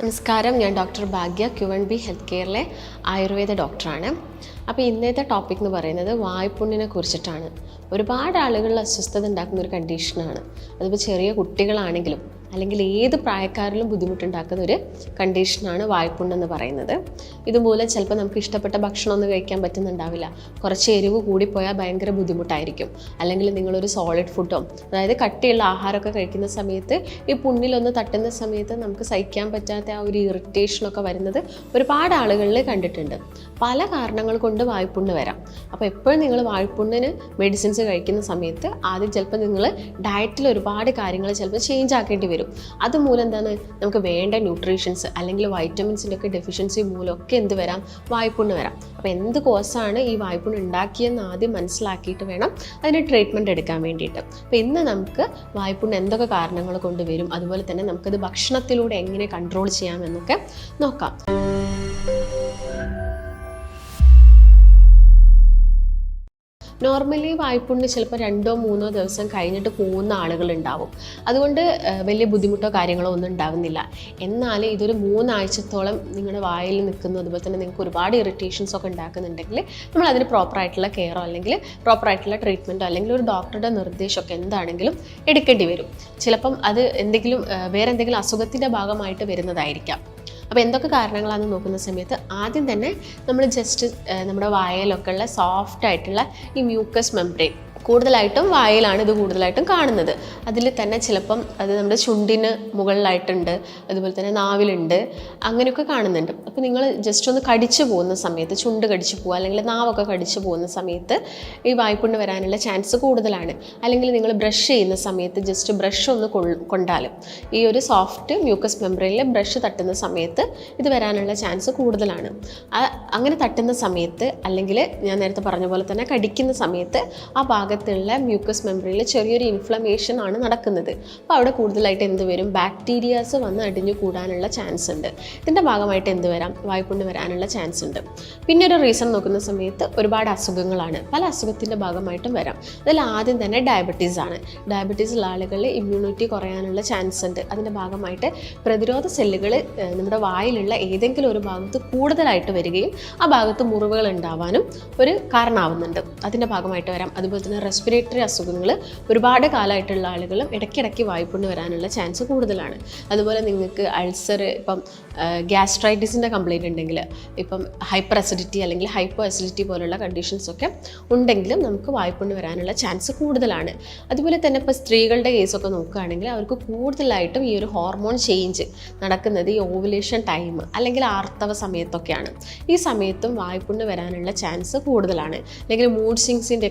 നമസ്കാരം ഞാൻ doctor Bhagya Q N B health കെയറിലെ Ayurveda ഡോക്ടറാണ്. അപ്പോൾ ഇന്നത്തെ ടോപ്പിക് എന്ന് പറയുന്നത് വായ്പുണ്ണിനെ കുറിച്ചിട്ടാണ്. ഒരുപാട് ആളുകളിൽ അസ്വസ്ഥത ഉണ്ടാക്കുന്ന ഒരു കണ്ടീഷനാണ് അതിപ്പോൾ ചെറിയ കുട്ടികളാണെങ്കിലും അല്ലെങ്കിൽ ഏത് പ്രായക്കാരിലും ബുദ്ധിമുട്ടുണ്ടാക്കുന്ന ഒരു കണ്ടീഷനാണ് വായ്പുണ്ടെന്ന് പറയുന്നത്. ഇതുപോലെ ചിലപ്പോൾ നമുക്ക് ഇഷ്ടപ്പെട്ട ഭക്ഷണമൊന്നും കഴിക്കാൻ പറ്റുന്നുണ്ടാവില്ല. കുറച്ച് എരിവ് കൂടിപ്പോയാൽ ഭയങ്കര ബുദ്ധിമുട്ടായിരിക്കും. അല്ലെങ്കിൽ നിങ്ങളൊരു സോളിഡ് ഫുഡോ അതായത് കട്ടിയുള്ള ആഹാരമൊക്കെ കഴിക്കുന്ന സമയത്ത് ഈ പുണ്ണിലൊന്ന് തട്ടുന്ന സമയത്ത് നമുക്ക് സഹിക്കാൻ പറ്റാത്ത ആ ഒരു ഇറിറ്റേഷനൊക്കെ വരുന്നത് ഒരുപാട് ആളുകളിൽ കണ്ടിട്ടുണ്ട്. പല കാരണങ്ങൾ കൊണ്ട് വായ്പുണ്ണ് വരാം. അപ്പോൾ എപ്പോഴും നിങ്ങൾ വായ്പുണ്ണിന് മെഡിസിൻസ് കഴിക്കുന്ന സമയത്ത് ആദ്യം ചിലപ്പോൾ നിങ്ങൾ ഡയറ്റിൽ ഒരുപാട് കാര്യങ്ങൾ ചിലപ്പോൾ ചേഞ്ച് ആക്കേണ്ടി വരും. അതുമൂലം എന്താണ്? നമുക്ക് വേണ്ട ന്യൂട്രീഷൻസ് അല്ലെങ്കിൽ വൈറ്റമിൻസിന്റെ ഒക്കെ ഡെഫിഷ്യൻസി മൂലമൊക്കെ എന്ത് വരാം? വായ്പുണ്ണ് വരാം. അപ്പോൾ എന്ത് കോസാണ് ഈ വായ്പുണ്ണ് ഉണ്ടാക്കിയെന്ന് ആദ്യം മനസ്സിലാക്കിയിട്ട് വേണം അതിന് ട്രീറ്റ്മെന്റ് എടുക്കാൻ വേണ്ടിയിട്ട്. അപ്പോൾ ഇന്ന് നമുക്ക് വായ്പുണ്ണ് എന്തൊക്കെ കാരണങ്ങൾ കൊണ്ടുവരും അതുപോലെ തന്നെ നമുക്കത് ഭക്ഷണത്തിലൂടെ എങ്ങനെ കൺട്രോൾ ചെയ്യാമെന്നൊക്കെ നോക്കാം. നോർമലി വായ്പുണ്ണ് ചിലപ്പോൾ രണ്ടോ മൂന്നോ ദിവസം കഴിഞ്ഞിട്ട് പോകുന്ന ആളുകൾ ഉണ്ടാവും അതുകൊണ്ട് വലിയ ബുദ്ധിമുട്ടോ കാര്യങ്ങളോ ഒന്നും ഉണ്ടാകുന്നില്ല എന്നാൽ ഇതൊരു മൂന്നാഴ്ചത്തോളം നിങ്ങളുടെ വായിൽ നിൽക്കുന്നു. അതുപോലെ തന്നെ നിങ്ങൾക്ക് ഒരുപാട് ഇറിറ്റേഷൻസ് ഒക്കെ ഉണ്ടാക്കുന്നുണ്ടെങ്കിൽ നമ്മൾ അതിന് പ്രോപ്പറായിട്ടുള്ള കെയറോ അല്ലെങ്കിൽ പ്രോപ്പറായിട്ടുള്ള ട്രീറ്റ്മെന്റോ അല്ലെങ്കിൽ ഒരു ഡോക്ടറുടെ നിർദ്ദേശമൊക്കെ എന്താണെങ്കിലും എടുക്കേണ്ടി വരും. ചിലപ്പം അത് എന്തെങ്കിലും വേറെ എന്തെങ്കിലും അസുഖത്തിന്റെ ഭാഗമായിട്ട് വരുന്നതായിരിക്കാം. അപ്പോൾ എന്തൊക്കെ കാരണങ്ങളാണെന്ന് നോക്കുന്ന സമയത്ത് ആദ്യം തന്നെ നമ്മൾ ജസ്റ്റ് നമ്മുടെ വായയിലൊക്കെ ഉള്ള സോഫ്റ്റ് ആയിട്ടുള്ള ഈ മ്യൂക്കസ് മെംബ്രെയിൻ കൂടുതലായിട്ടും വായയിലാണ് ഇത് കൂടുതലായിട്ടും കാണുന്നത്. അതിൽ തന്നെ ചിലപ്പം അത് നമ്മുടെ ചുണ്ടിന് മുകളിലായിട്ടുണ്ട് അതുപോലെ തന്നെ നാവിലുണ്ട് അങ്ങനെയൊക്കെ കാണുന്നുണ്ട്. അപ്പോൾ നിങ്ങൾ ജസ്റ്റ് ഒന്ന് കടിച്ചു പോകുന്ന സമയത്ത് ചുണ്ട് കടിച്ചു പോകുക അല്ലെങ്കിൽ നാവൊക്കെ കടിച്ചു പോകുന്ന സമയത്ത് ഈ വായ്പുണ്ണ് വരാനുള്ള ചാൻസ് കൂടുതലാണ്. അല്ലെങ്കിൽ നിങ്ങൾ ബ്രഷ് ചെയ്യുന്ന സമയത്ത് ജസ്റ്റ് ബ്രഷ് ഒന്ന് കൊണ്ടാലും ഈ ഒരു സോഫ്റ്റ് മ്യൂക്കസ് മെമ്പറിൽ ബ്രഷ് തട്ടുന്ന സമയത്ത് ഇത് വരാനുള്ള ചാൻസ് കൂടുതലാണ്. അങ്ങനെ തട്ടുന്ന സമയത്ത് അല്ലെങ്കിൽ ഞാൻ നേരത്തെ പറഞ്ഞ പോലെ തന്നെ കടിക്കുന്ന സമയത്ത് ആ ഭാഗത്തുള്ള മ്യൂക്കസ് മെമ്പറിയിൽ ചെറിയൊരു ഇൻഫ്ലമേഷൻ ആണ് നടക്കുന്നത്. അപ്പോൾ അവിടെ കൂടുതലായിട്ട് എന്ത് വരും? ബാക്ടീരിയാസ് വന്ന് അടിഞ്ഞു കൂടാനുള്ള ചാൻസ് ഉണ്ട്. ഇതിന്റെ ഭാഗമായിട്ട് എന്ത് വരാം? വായ്പുണ്ണ് വരാനുള്ള ചാൻസ് ഉണ്ട്. പിന്നെ ഒരു റീസൺ നോക്കുന്ന സമയത്ത് ഒരുപാട് അസുഖങ്ങളാണ്. പല അസുഖത്തിന്റെ ഭാഗമായിട്ടും വരാം. അതിൽ ആദ്യം തന്നെ ഡയബറ്റീസ് ആണ്. ഡയബറ്റീസ് ഉള്ള ആളുകളിൽ ഇമ്മ്യൂണിറ്റി കുറയാനുള്ള ചാൻസ് ഉണ്ട്. അതിന്റെ ഭാഗമായിട്ട് പ്രതിരോധ സെല്ലുകൾ നമ്മുടെ വായിലുള്ള ഏതെങ്കിലും ഒരു ഭാഗത്ത് കൂടുതലായിട്ട് വരികയും ആ ഭാഗത്ത് മുറിവുകൾ ഉണ്ടാവാനും ഒരു കാരണമാവുന്നുണ്ട്. അതിന്റെ ഭാഗമായിട്ട് വരാം. അതുപോലെ തന്നെ റെസ്പിറേറ്ററി അസുഖങ്ങൾ ഒരുപാട് കാലമായിട്ടുള്ള ആളുകളും ഇടയ്ക്കിടയ്ക്ക് വായ്പുണ്ണ് വരാനുള്ള ചാൻസ് കൂടുതലാണ്. അതുപോലെ നിങ്ങൾക്ക് അൾസർ ഇപ്പം ഗ്യാസ്ട്രൈറ്റിസിന്റെ കംപ്ലയിന്റ് ഉണ്ടെങ്കിൽ ഇപ്പം ഹൈപ്പർ അസിഡിറ്റി അല്ലെങ്കിൽ ഹൈപ്പോ അസിഡിറ്റി പോലുള്ള കണ്ടീഷൻസ് ഒക്കെ ഉണ്ടെങ്കിലും നമുക്ക് വായ്പുണ്ണ് വരാനുള്ള ചാൻസ് കൂടുതലാണ്. അതുപോലെ തന്നെ ഇപ്പോൾ സ്ത്രീകളുടെ കേസൊക്കെ നോക്കുകയാണെങ്കിൽ അവർക്ക് കൂടുതലായിട്ടും ഈ ഒരു ഹോർമോൺ ചേഞ്ച് നടക്കുന്നത് ഈ ഓവുലേഷൻ ടൈം അല്ലെങ്കിൽ ആർത്തവ സമയത്തൊക്കെയാണ്. ഈ സമയത്തും വായ്പുണ്ണ് വരാനുള്ള ചാൻസ് കൂടുതലാണ്. അല്ലെങ്കിൽ മൂഡ് സിങ്സിന്റെ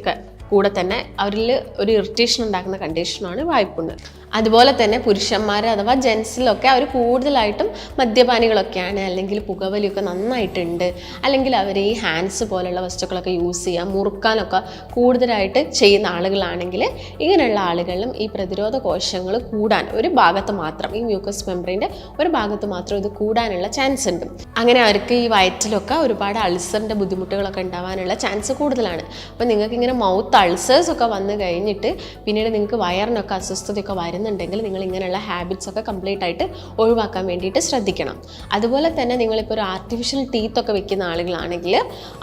കൂടെ തന്നെ അവരിൽ ഒരു ഇറിറ്റേഷൻ ഉണ്ടാക്കുന്ന കണ്ടീഷനാണ് വായ്പുണ്ണ്. അതുപോലെ തന്നെ പുരുഷന്മാർ അഥവാ ജെൻസിലൊക്കെ അവർ കൂടുതലായിട്ടും മദ്യപാനികളൊക്കെയാണ് അല്ലെങ്കിൽ പുകവലിയൊക്കെ നന്നായിട്ടുണ്ട്. അല്ലെങ്കിൽ അവർ ഈ ഹാൻഡ്സ് പോലുള്ള വസ്തുക്കളൊക്കെ യൂസ് ചെയ്യുക മുറുക്കാനൊക്കെ കൂടുതലായിട്ട് ചെയ്യുന്ന ആളുകളാണെങ്കിൽ ഇങ്ങനെയുള്ള ആളുകളിലും ഈ പ്രതിരോധ കോശങ്ങൾ കൂടാൻ ഒരു ഭാഗത്ത് മാത്രം ഈ മ്യൂക്കസ് മെമ്പറിന്റെ ഒരു ഭാഗത്ത് മാത്രം ഇത് കൂടാനുള്ള ചാൻസ് ഉണ്ട്. അങ്ങനെ അവർക്ക് ഈ വയറ്റിലൊക്കെ ഒരുപാട് അൾസറിന്റെ ബുദ്ധിമുട്ടുകളൊക്കെ ഉണ്ടാവാനുള്ള ചാൻസ് കൂടുതലാണ്. അപ്പോൾ നിങ്ങൾക്ക് ഇങ്ങനെ മൗത്ത് അൾസേഴ്സ് ഒക്കെ വന്നു കഴിഞ്ഞിട്ട് പിന്നീട് നിങ്ങൾക്ക് വയറിനൊക്കെ അസ്വസ്ഥതയൊക്കെ വരുന്നുണ്ടെങ്കിൽ നിങ്ങൾ ഇങ്ങനെയുള്ള ഹാബിറ്റ്സ് ഒക്കെ കംപ്ലീറ്റ് ആയിട്ട് ഒഴിവാക്കാൻ വേണ്ടിയിട്ട് ശ്രദ്ധിക്കണം. അതുപോലെ തന്നെ നിങ്ങളിപ്പോൾ ഒരു ആർട്ടിഫിഷ്യൽ ടീത്ത് ഒക്കെ വെക്കുന്ന ആളുകളാണെങ്കിൽ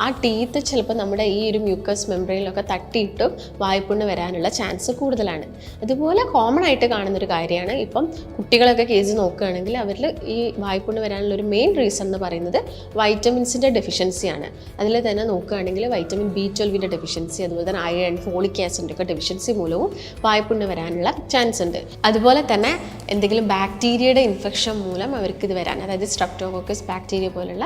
ആ ടീത്ത് ചിലപ്പോൾ നമ്മുടെ ഈ ഒരു മ്യൂക്കസ് മെമ്പറിലൊക്കെ തട്ടിയിട്ടും വായ്പുണ്ണ് വരാനുള്ള ചാൻസ് കൂടുതലാണ്. അതുപോലെ കോമൺ ആയിട്ട് കാണുന്നൊരു കാര്യമാണ് ഇപ്പം കുട്ടികളൊക്കെ കേസ് നോക്കുകയാണെങ്കിൽ അവരിൽ ഈ വായ്പുണ്ണ് വരാനുള്ള ഒരു മെയിൻ റീസൺ എന്ന് പറയുന്നത് വൈറ്റമിൻസിന്റെ ഡെഫിഷ്യൻസിയാണ് അതിൽ തന്നെ നോക്കുകയാണെങ്കിൽ വൈറ്റമിൻ ബി ട്വൽവിന്റെ ഡെഫിഷ്യൻസി അതുപോലെ തന്നെ അയൺ ഫോളിക് ആസിഡിന്റെ ഒക്കെ ഡെഫിഷ്യൻസി മൂലവും വായ്പുണ്ണ് വരാനുള്ള ചാൻസ് ഉണ്ട്. അതുപോലെ തന്നെ എന്തെങ്കിലും ബാക്ടീരിയയുടെ ഇൻഫെക്ഷൻ മൂലം അവർക്ക് ഇത് വരാൻ അതായത് സ്ട്രപ്റ്റോകോക്കസ് ബാക്ടീരിയ പോലുള്ള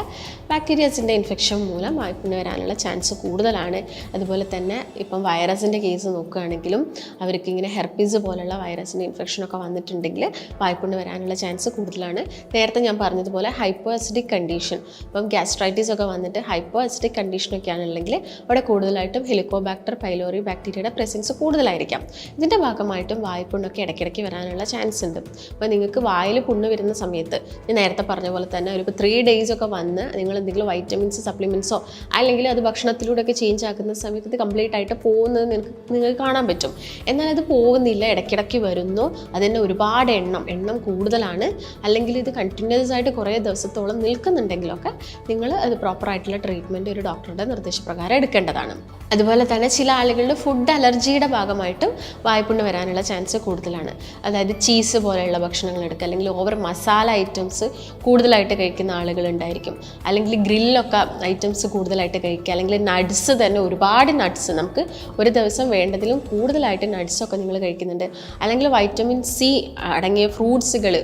ബാക്ടീരിയസിന്റെ ഇൻഫെക്ഷൻ മൂലം ഇതിന് വരാനുള്ള ചാൻസ് കൂടുതലാണ്. അതുപോലെ തന്നെ ഇപ്പം വൈറസിന്റെ കേസ് നോക്കുകയാണെങ്കിലും അവർക്ക് ഇങ്ങനെ ഹെർപ്പീസ് പോലുള്ള വൈറസിന്റെ ഇൻഫെക്ഷനൊക്കെ വന്നിട്ടുണ്ടെങ്കിൽ വായ്പുണ്ട് വരാനുള്ള ചാൻസ് കൂടുതലാണ്. നേരത്തെ ഞാൻ പറഞ്ഞതുപോലെ ഹൈപ്പോ അസിഡിക് കണ്ടീഷൻ ഇപ്പം ഗ്യാസ്ട്രൈറ്റിസ് ഒക്കെ വന്നിട്ട് ഹൈപ്പോ അസിഡിക് കണ്ടീഷനൊക്കെ ആണെന്നുണ്ടെങ്കിൽ അവിടെ കൂടുതലായിട്ടും ഹെലിക്കോബാക്ടർ പൈലോറി ബാക്ടീരിയയുടെ പ്രസൻസ് കൂടുതലായിരിക്കാം. ഇതിന്റെ ഭാഗമായിട്ടും വായ്പുണ്ണൊക്കെ ഇടയ്ക്കിടയ്ക്ക് വരാനുള്ള ചാൻസ് ഉണ്ട്. അപ്പോൾ നിങ്ങൾക്ക് വായിൽ പുണ്ണ് വരുന്ന സമയത്ത് ഞാൻ നേരത്തെ പറഞ്ഞ പോലെ തന്നെ ഒരു ത്രീ ഡേയ്സ് ഒക്കെ വന്ന് നിങ്ങൾ എന്തെങ്കിലും വൈറ്റമിൻസ് സപ്ലിമെൻസോ അല്ലെങ്കിൽ അത് ഭക്ഷണത്തിലൂടെയൊക്കെ ചേഞ്ച് ആക്കുന്ന സമയത്ത് ഇത് കംപ്ലീറ്റ് ആയിട്ട് പോകുന്നത് നിങ്ങൾക്ക് നിങ്ങൾക്ക് കാണാൻ പറ്റും. എന്നാൽ അത് പോകുന്നില്ല ഇടയ്ക്കിടയ്ക്ക് വരുന്നു. അതിന്റെ ഒരുപാട് എണ്ണം എണ്ണം കൂടുതലാണ്. അല്ലെങ്കിൽ ഇത് കണ്ടിന്യൂസ് ആയിട്ട് കുറേ ദിവസത്തോളം നിൽക്കുന്നുണ്ടെങ്കിലൊക്കെ നിങ്ങൾ അത് പ്രോപ്പറായിട്ടുള്ള ട്രീറ്റ്മെന്റ് ഒരു ഡോക്ടറുടെ നിർദ്ദേശപ്രകാരം എടുക്കേണ്ടതാണ്. അതുപോലെ തന്നെ ചില ആളുകളുടെ ഫുഡ് അലർജിയുടെ ഭാഗമായിട്ടും വായ്പുണ്ണ് വരാനുള്ള ചാൻസ് കൂടുതലാണ്. അതായത് ചീസ് പോലെയുള്ള ഭക്ഷണങ്ങൾ എടുക്കുക. അല്ലെങ്കിൽ ഓവർ മസാല ഐറ്റംസ് കൂടുതലായിട്ട് കഴിക്കുന്ന ആളുകൾ ഉണ്ടായിരിക്കും. അല്ലെങ്കിൽ ഗ്രില്ലൊക്കെ ഐറ്റംസ് കൂടുതലായിട്ട് കഴിക്കുക. അല്ലെങ്കിൽ നട്സ് തന്നെ ഒരുപാട് നട്സ് നമുക്ക് ഒരു ദിവസം വേണ്ടതിലും കൂടുതലായിട്ട് നട്ട്സൊക്കെ നിങ്ങൾ കഴിക്കുന്നുണ്ട്. അല്ലെങ്കിൽ വൈറ്റമിൻ സി അടങ്ങിയ ഫ്രൂട്ട്സുകൾ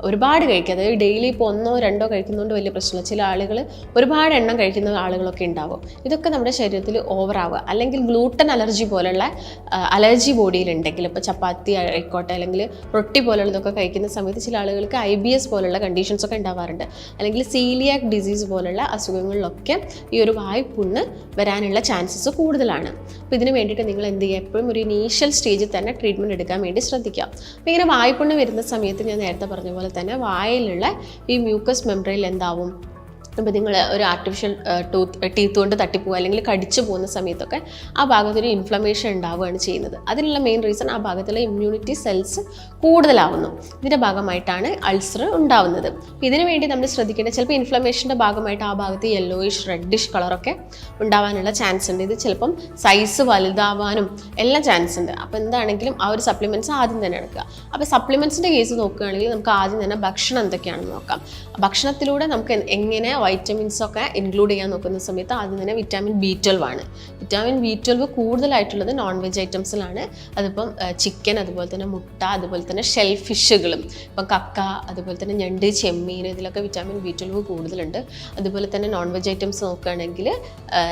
ഒരുപാട് കഴിക്കുക. അതായത് ഡെയിലി ഇപ്പോൾ ഒന്നോ രണ്ടോ കഴിക്കുന്നതുകൊണ്ട് വലിയ പ്രശ്നമില്ല. ചില ആളുകൾ ഒരുപാട് എണ്ണം കഴിക്കുന്ന ആളുകളൊക്കെ ഉണ്ടാവും. ഇതൊക്കെ നമ്മുടെ ശരീരത്തിൽ ഓവറാവുക അല്ലെങ്കിൽ ഗ്ലൂട്ടൻ അലർജി പോലുള്ള അലർജി ബോഡിയിലുണ്ടെങ്കിൽ ഇപ്പോൾ ചപ്പാത്തി ആയിക്കോട്ടെ അല്ലെങ്കിൽ റൊട്ടി പോലുള്ളതൊക്കെ കഴിക്കുന്ന സമയത്ത് ചില ആളുകൾക്ക് ഐ ബി എസ് പോലുള്ള കണ്ടീഷൻസ് ഒക്കെ ഉണ്ടാവാറുണ്ട്. അല്ലെങ്കിൽ സീലിയാക് ഡിസീസ് പോലുള്ള അസുഖങ്ങളിലൊക്കെ ഈ ഒരു വായ്പുണ്ണ് വരാനുള്ള ചാൻസസ് കൂടുതലാണ്. അപ്പോൾ ഇതിന് വേണ്ടിയിട്ട് നിങ്ങൾ എന്ത് ചെയ്യുക? എപ്പോഴും ഒരു ഇനീഷ്യൽ സ്റ്റേജിൽ തന്നെ ട്രീറ്റ്മെന്റ് എടുക്കാൻ വേണ്ടി ശ്രദ്ധിക്കുക. അപ്പോൾ ഇങ്ങനെ വായ്പുണ്ണ് വരുന്ന സമയത്ത് ഞാൻ നേരത്തെ പറഞ്ഞ പോലെ തന്നെ വായിലുള്ള ഈ മ്യൂക്കസ് മെമ്പറിൽ എന്താവും? അപ്പോൾ നിങ്ങൾ ഒരു ആർട്ടിഫിഷ്യൽ ടൂത്ത് ടീത്ത് കൊണ്ട് തട്ടിപ്പോവുക അല്ലെങ്കിൽ കടിച്ചു പോകുന്ന സമയത്തൊക്കെ ആ ഭാഗത്തൊരു ഇൻഫ്ലമേഷൻ ഉണ്ടാവുകയാണ് ചെയ്യുന്നത്. അതിനുള്ള മെയിൻ റീസൺ ആ ഭാഗത്തുള്ള ഇമ്മ്യൂണിറ്റി സെൽസ് കൂടുതലാവുന്നു. ഇതിന്റെ ഭാഗമായിട്ടാണ് അൾസർ ഉണ്ടാവുന്നത്. ഇതിനു വേണ്ടി നമ്മൾ ശ്രദ്ധിക്കേണ്ട ചിലപ്പോൾ ഇൻഫ്ലമേഷന്റെ ഭാഗമായിട്ട് ആ ഭാഗത്ത് യെല്ലോയിഷ് റെഡിഷ് കളറൊക്കെ ഉണ്ടാവാനുള്ള ചാൻസ് ഉണ്ട്. ഇത് ചിലപ്പം സൈസ് വലുതാവാനും എല്ലാം ചാൻസ് ഉണ്ട്. അപ്പോൾ എന്താണെങ്കിലും ആ ഒരു സപ്ലിമെന്റ്സ് ആദ്യം തന്നെ എടുക്കുക. അപ്പോൾ സപ്ലിമെന്റ്സിന്റെ കേസ് നോക്കുകയാണെങ്കിൽ നമുക്ക് ആദ്യം തന്നെ ഭക്ഷണം എന്തൊക്കെയാണെന്ന് നോക്കാം. ഭക്ഷണത്തിലൂടെ നമുക്ക് എങ്ങനെ വൈറ്റമിൻസ് ഒക്കെ ഇൻക്ലൂഡ് ചെയ്യാൻ നോക്കുന്ന സമയത്ത് ആദ്യം തന്നെ വിറ്റാമിൻ ബി ട്വൽവ് ആണ്. വിറ്റാമിൻ ബി ട്വൽവ് കൂടുതലായിട്ടുള്ളത് നോൺ വെജ് ഐറ്റംസിലാണ് അതിപ്പം ചിക്കൻ അതുപോലെ തന്നെ മുട്ട അതുപോലെ തന്നെ ഷെൽ ഫിഷുകളും ഇപ്പം കക്ക അതുപോലെ തന്നെ ഞണ്ട് ചെമ്മീൻ ഇതിലൊക്കെ വിറ്റാമിൻ ബി ട്വൽവ് കൂടുതലുണ്ട്. അതുപോലെ തന്നെ നോൺ വെജ് ഐറ്റംസ് നോക്കുകയാണെങ്കിൽ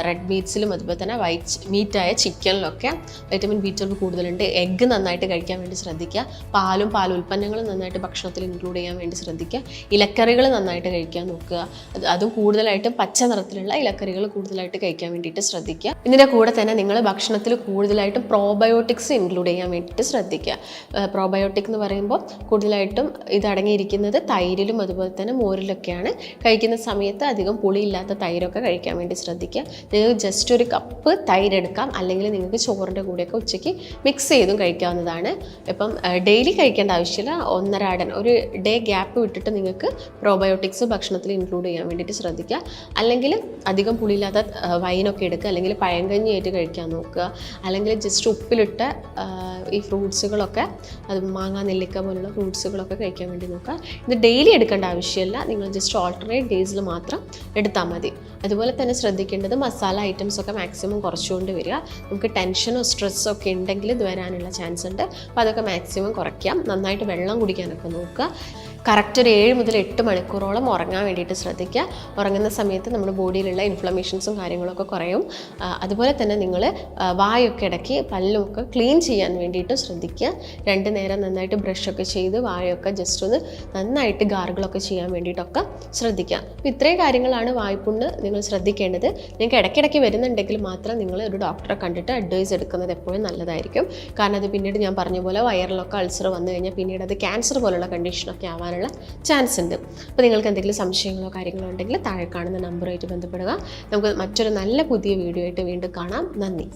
റെഡ് മീറ്റ്സിലും അതുപോലെ തന്നെ വൈറ്റ് മീറ്റായ ചിക്കനിലൊക്കെ വൈറ്റമിൻ ബി ട്വൽവ് കൂടുതലുണ്ട്. എഗ്ഗ് നന്നായിട്ട് കഴിക്കാൻ വേണ്ടി ശ്രദ്ധിക്കുക. പാലും പാൽ ഉൽപ്പന്നങ്ങളും നന്നായിട്ട് ഭക്ഷണത്തിൽ ഇൻക്ലൂഡ് ചെയ്യാൻ വേണ്ടി ശ്രദ്ധിക്കുക. ഇലക്കറികൾ നന്നായിട്ട് കഴിക്കാൻ നോക്കുക. അത് അതും കൂടുതലായിട്ട് പച്ച നിറത്തിലുള്ള ഇലക്കറികൾ കൂടുതലായിട്ട് കഴിക്കാൻ വേണ്ടിയിട്ട് ശ്രദ്ധിക്കുക. ഇതിന്റെ കൂടെ തന്നെ നിങ്ങൾ ഭക്ഷണത്തിൽ കൂടുതലായിട്ടും പ്രോബയോട്ടിക്സ് ഇൻക്ലൂഡ് ചെയ്യാൻ വേണ്ടിയിട്ട് ശ്രദ്ധിക്കുക. പ്രോബയോട്ടിക് എന്ന് പറയുമ്പോൾ കൂടുതലായിട്ടും ഇത് അടങ്ങിയിരിക്കുന്നത് തൈരിലും അതുപോലെ തന്നെ മോരിലൊക്കെയാണ്. കഴിക്കുന്ന സമയത്ത് അധികം പുളിയില്ലാത്ത തൈരൊക്കെ കഴിക്കാൻ വേണ്ടി ശ്രദ്ധിക്കുക. നിങ്ങൾക്ക് ജസ്റ്റ് ഒരു കപ്പ് തൈരെടുക്കാം. അല്ലെങ്കിൽ നിങ്ങൾക്ക് ചോറിന്റെ കൂടെയൊക്കെ ഉച്ചയ്ക്ക് മിക്സ് ചെയ്തും കഴിക്കാവുന്നതാണ്. ഇപ്പം ഡെയിലി കഴിക്കേണ്ട ആവശ്യമില്ല. ഒന്നരാടൻ ഒരു ഡേ ഗ്യാപ്പ് വിട്ടിട്ട് നിങ്ങൾക്ക് പ്രോബയോട്ടിക്സ് ഭക്ഷണത്തിൽ ഇൻക്ലൂഡ് ചെയ്യാൻ വേണ്ടിയിട്ട് ശ്രദ്ധിക്കുക. അല്ലെങ്കിൽ അധികം പുളിയില്ലാത്ത വൈനൊക്കെ എടുക്കുക. അല്ലെങ്കിൽ പഴങ്കഞ്ഞിയായിട്ട് കഴിക്കാൻ നോക്കുക. അല്ലെങ്കിൽ ജസ്റ്റ് ഉപ്പിലിട്ട് ഈ ഫ്രൂട്ട്സുകളൊക്കെ അത് മാങ്ങ നെല്ലിക്ക പോലുള്ള ഫ്രൂട്ട്സുകളൊക്കെ കഴിക്കാൻ വേണ്ടി നോക്കുക. ഇത് ഡെയിലി എടുക്കേണ്ട ആവശ്യമില്ല. നിങ്ങൾ ജസ്റ്റ് ഓൾട്ടർനേറ്റ് ഡേയ്സിൽ മാത്രം എടുത്താൽ മതി. അതുപോലെ തന്നെ ശ്രദ്ധിക്കേണ്ടത് മസാല ഐറ്റംസ് ഒക്കെ മാക്സിമം കുറച്ചുകൊണ്ട് വരിക. നമുക്ക് ടെൻഷനോ സ്ട്രെസ്സോ ഒക്കെ ഉണ്ടെങ്കിൽ ഇത് വരാനുള്ള ചാൻസ് ഉണ്ട്. അപ്പോൾ അതൊക്കെ മാക്സിമം കുറയ്ക്കാം. നന്നായിട്ട് വെള്ളം കുടിക്കാനൊക്കെ നോക്കുക. കറക്റ്റ് ഒരു ഏഴ് മുതൽ എട്ട് മണിക്കൂറോളം ഉറങ്ങാൻ വേണ്ടിയിട്ട് ശ്രദ്ധിക്കുക. ഉറങ്ങുന്ന സമയത്ത് നമ്മുടെ ബോഡിയിലുള്ള ഇൻഫ്ലമേഷൻസും കാര്യങ്ങളൊക്കെ കുറയും. അതുപോലെ തന്നെ നിങ്ങൾ വായൊക്കെ ഇടയ്ക്ക് പല്ലുമൊക്കെ ക്ലീൻ ചെയ്യാൻ വേണ്ടിയിട്ട് ശ്രദ്ധിക്കുക. രണ്ട് നേരം നന്നായിട്ട് ബ്രഷൊക്കെ ചെയ്ത് വായൊക്കെ ജസ്റ്റ് ഒന്ന് നന്നായിട്ട് ഗാർഗിളൊക്കെ ചെയ്യാൻ വേണ്ടിയിട്ടൊക്കെ ശ്രദ്ധിക്കുക. അപ്പോൾ ഇത്രയും കാര്യങ്ങളാണ് വായ്പുണ്ണ് നിങ്ങൾ ശ്രദ്ധിക്കേണ്ടത്. നിങ്ങൾക്ക് ഇടയ്ക്കിടയ്ക്ക് വരുന്നുണ്ടെങ്കിൽ മാത്രം നിങ്ങൾ ഒരു ഡോക്ടറെ കണ്ടിട്ട് അഡ്വൈസ് എടുക്കുന്നത് എപ്പോഴും നല്ലതായിരിക്കും. കാരണം അത് പിന്നീട് ഞാൻ പറഞ്ഞ പോലെ വയറിലൊക്കെ അൾസർ വന്നു കഴിഞ്ഞാൽ പിന്നീട് അത് ക്യാൻസർ പോലുള്ള കണ്ടീഷനൊക്കെ ആവാനുള്ള ചാൻസ് ഉണ്ട്. അപ്പോൾ നിങ്ങൾക്ക് എന്തെങ്കിലും സംശയങ്ങളോ കാര്യങ്ങളോ ഉണ്ടെങ്കിൽ താഴെ കാണുന്ന നമ്പറുമായിട്ട് ബന്ധപ്പെടുക. നമുക്ക് മറ്റൊരു നല്ല പുതിയ വീഡിയോ ആയിട്ട് വീണ്ടും കാണാം. നന്ദി.